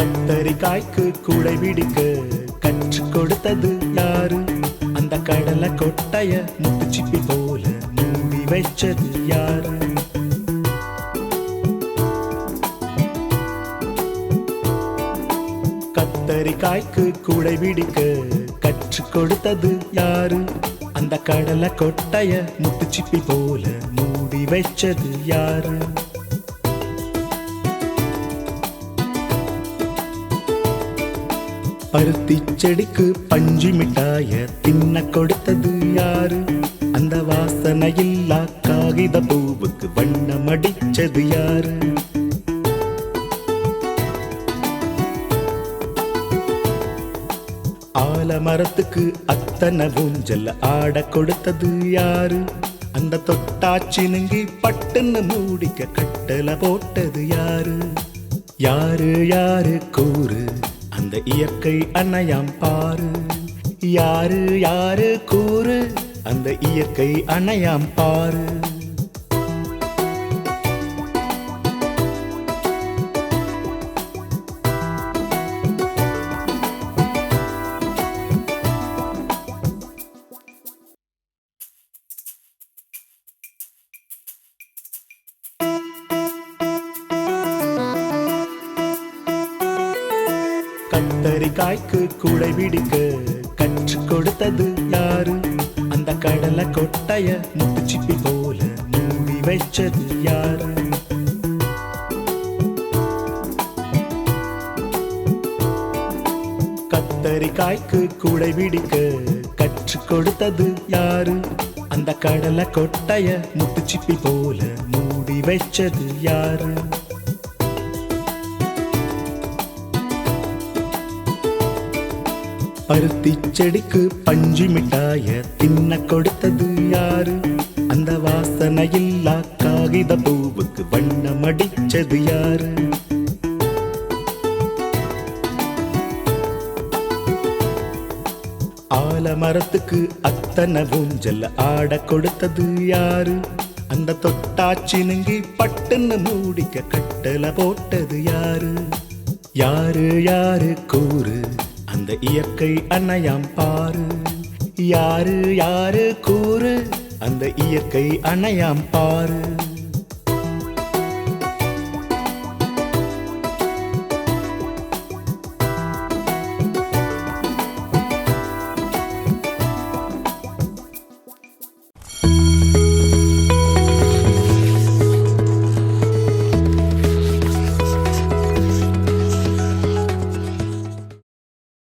கத்தரிக்காய்க்கு கூடை பிடிக்க கற்றுக் கொடுத்தது யாரு? அந்த கடலை கொட்டைய முத்துச்சிப்பி போல மூடி வச்சது யாரு? கத்தரிக்காய்க்கு கூடை பிடிக்க கற்றுக் கொடுத்தது யாரு? அந்த கடலை கொட்டைய முத்துச்சிப்பி போல மூடி வச்சது யாரு? பருத்தி செடிக்கு பஞ்சு மிட்டாய தின்ன கொடுத்தது யாரு? அந்த வாசனையில்லா காகித பூவுக்கு வண்ணம் அடிச்சது யாரு? ஆலமரத்துக்கு அத்தனை ஊஞ்சல் ஆட கொடுத்தது யாரு? அந்த தொட்டாச்சி நுங்கி பட்டுன்னு மூடிக்க கட்டல போட்டது யாரு? யாரு யாரு கூறு? அந்த இயற்கை அணையாம் பாரு. யாரு யாரு கூறு? அந்த இயற்கை அணையாம் பாரு. கத்தரிக்காய்க்கு கூடை பிடிக்க கற்று கொடுத்தது யாரு? அந்த கடலை கொட்டைய முத்துச்சிப்பி போல மூடி வச்சது யாரு? கத்தரிக்காய்க்கு கூடை பிடிக்க கற்று கொடுத்தது யாரு? அந்த கடலை கொட்டைய முத்துச்சிப்பி போல மூடி வச்சது யாரு? பருத்தி செடிக்கு பஞ்சு மிட்டாய தின்ன கொடுத்தது யாரு? அந்த வாசனையில்லா காகித பூவுக்கு வண்ணம் அடிச்சது யாரு? ஆலமரத்துக்கு அத்தனை ஊஞ்சல் ஆட கொடுத்தது யாரு? அந்த தொட்டாச்சி நுங்கி பட்டுன்னு மூடிக்க கட்டல போட்டது யாரு? யாரு யாரு கூறு? அந்த இயற்கை அணையாம் பாரு. யாரு யாரு கூறு? அந்த இயற்கை அணையாம் பாரு.